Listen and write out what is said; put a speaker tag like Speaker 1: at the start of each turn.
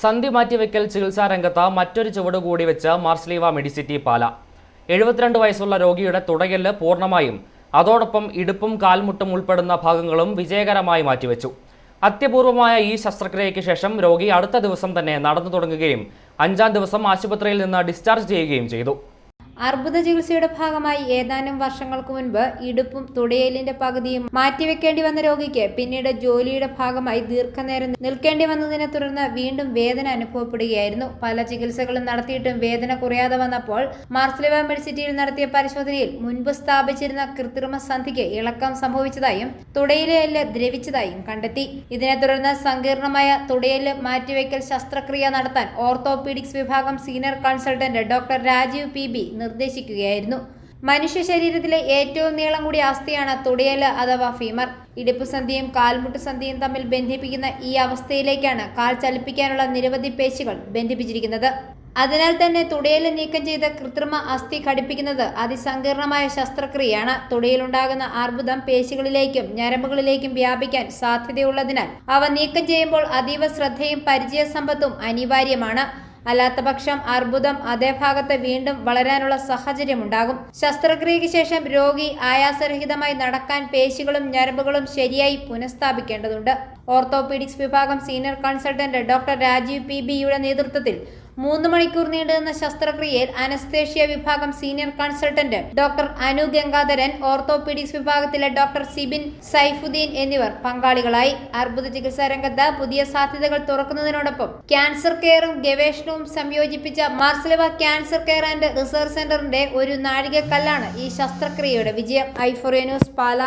Speaker 1: സന്ധി മാറ്റിവെക്കൽ ചികിത്സാ രംഗത്ത് മറ്റൊരു ചുവട് കൂടി വെച്ച് മാർസ്ലീവ മെഡിസിറ്റി പാല. എഴുപത്തിരണ്ട് വയസ്സുള്ള രോഗിയുടെ തുടകല്ല് പൂർണമായും. അതോടൊപ്പം ഇടുപ്പും കാൽമുട്ടും ഉൾപ്പെടുന്ന ഭാഗങ്ങളും വിജയകരമായി മാറ്റിവെച്ചു. അത്യപൂർവമായ ഈ ശസ്ത്രക്രിയയ്ക്ക് ശേഷം രോഗി അടുത്ത ദിവസം തന്നെ നടന്നു തുടങ്ങുകയും അഞ്ചാം ദിവസം ആശുപത്രിയിൽ നിന്ന് ഡിസ്ചാർജ് ചെയ്യുകയും ചെയ്തു.
Speaker 2: അർബുദ ചികിത്സയുടെ ഭാഗമായി ഏതാനും വർഷങ്ങൾക്ക് മുൻപ് ഇടുപ്പും തുടയലിന്റെ പകുതിയും മാറ്റിവെക്കേണ്ടി വന്ന രോഗിക്ക് പിന്നീട് ജോലിയുടെ ഭാഗമായി ദീർഘനേരം നിൽക്കേണ്ടി വന്നതിനെ തുടർന്ന് വീണ്ടും വേദന അനുഭവപ്പെടുകയായിരുന്നു. പല ചികിത്സകളും നടത്തിയിട്ടും വേദന കുറയാതെ വന്നപ്പോൾ മാർസ്ലിവ മെഡിസിറ്റിയിൽ നടത്തിയ പരിശോധനയിൽ മുൻപ് സ്ഥാപിച്ചിരുന്ന കൃത്രിമ സന്ധിക്ക് ഇളക്കം സംഭവിച്ചതായും തുടയിലെ എല്ല് ദ്രവിച്ചതായും കണ്ടെത്തി. ഇതിനെ തുടർന്ന് സങ്കീർണമായ തുടയൽ മാറ്റിവെക്കൽ ശസ്ത്രക്രിയ നടത്താൻ ഓർത്തോപീഡിക്സ് വിഭാഗം senior consultant doctor Rajeev P B നിർദ്ദേശിക്കുകയായിരുന്നു. മനുഷ്യ ശരീരത്തിലെ ഏറ്റവും നീളം കൂടിയ അസ്ഥിയാണ് തുടയൽ അഥവാ ഫീമർ ഇടുപ്പ് സന്ധിയും കാൽമുട്ട് സന്ധിയും തമ്മിൽ ബന്ധിപ്പിക്കുന്ന ഈ അവസ്ഥയിലേക്കാണ് കാൽ ചലിപ്പിക്കാനുള്ള നിരവധി പേശികൾ ബന്ധിപ്പിച്ചിരിക്കുന്നത്. അതിനാൽ തന്നെ തുടയൽ നീക്കം ചെയ്ത കൃത്രിമ അസ്ഥി ഘടിപ്പിക്കുന്നത് അതിസങ്കീർണമായ ശസ്ത്രക്രിയയാണ്. തുടയിലുണ്ടാകുന്ന അർബുദം പേശികളിലേക്കും ഞരമ്പുകളിലേക്കും വ്യാപിക്കാൻ സാധ്യതയുള്ളതിനാൽ അവ നീക്കം ചെയ്യുമ്പോൾ അതീവ ശ്രദ്ധയും പരിചയ സമ്പത്തും അനിവാര്യമാണ്. അല്ലാത്തപക്ഷം അർബുദം അതേ ഭാഗത്ത് വീണ്ടും വളരാനുള്ള സാഹചര്യമുണ്ടാകും. ശസ്ത്രക്രിയയ്ക്ക് ശേഷം രോഗി ആയാസരഹിതമായി നടക്കാൻ പേശികളും ഞരമ്പുകളും ശരിയായി പുനഃസ്ഥാപിക്കേണ്ടതുണ്ട്. ഓർത്തോപീഡിക്സ് വിഭാഗം senior consultant doctor Rajeev P ബിയുടെ നേതൃത്വത്തിൽ മൂന്ന് മണിക്കൂർ നീണ്ടുനിന്ന ശസ്ത്രക്രിയയിൽ അനസ്തേഷ്യ വിഭാഗം senior consultant doctor Anu Gangadharan orthopaedics വിഭാഗത്തിലെ ഡോക്ടർ സിബിൻ സൈഫുദ്ദീൻ എന്നിവർ പങ്കാളികളായി. അർബുദ ചികിത്സാ രംഗത്ത് പുതിയ സാധ്യതകൾ തുറക്കുന്നതിനോടൊപ്പം ക്യാൻസർ കെയറും ഗവേഷണവും സംയോജിപ്പിച്ച Mar Sleeva cancer care and research സെന്ററിന്റെ ഒരു നാഴികക്കല്ലാണ് ഈ ശസ്ത്രക്രിയയുടെ വിജയം. ഐഫോറിയ ന്യൂസ് പാല.